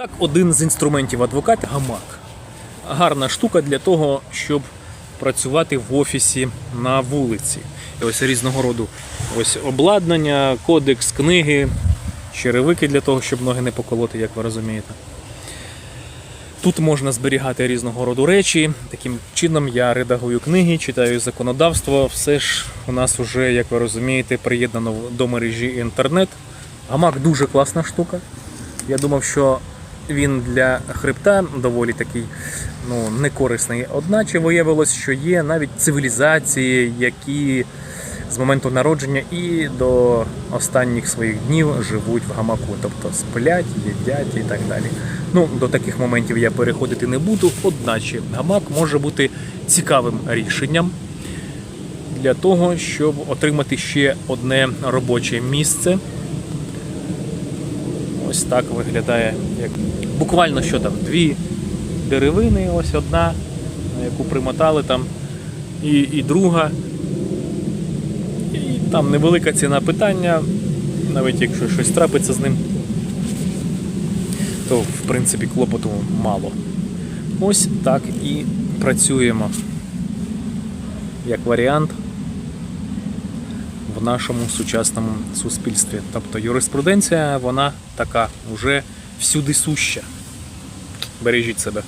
Так, один з інструментів адвоката гамак. Гарна штука для того, щоб працювати в офісі на вулиці. І ось різного роду ось обладнання, кодекс, книги, черевики для того, щоб ноги не поколоти, як ви розумієте. Тут можна зберігати різного роду речі. Таким чином я редагую книги, читаю законодавство. Все ж у нас вже, як ви розумієте, приєднано до мережі інтернет. Гамак дуже класна штука. Я думав, що він для хребта доволі такий ну, некорисний. Одначе виявилось, що є навіть цивілізації, які з моменту народження і до останніх своїх днів живуть в гамаку, тобто сплять, їдять і так далі. Ну, до таких моментів я переходити не буду, одначе гамак може бути цікавим рішенням для того, щоб отримати ще одне робоче місце. Ось так виглядає, як буквально що там, дві деревини, ось одна, на яку примотали там, і, і друга. І там невелика ціна питання, навіть якщо щось трапиться з ним, то в принципі клопоту мало. Ось так і працюємо. Як варіант в нашому сучасному суспільстві. Тобто юриспруденція, вона така вже всюди суща. Бережіть себе.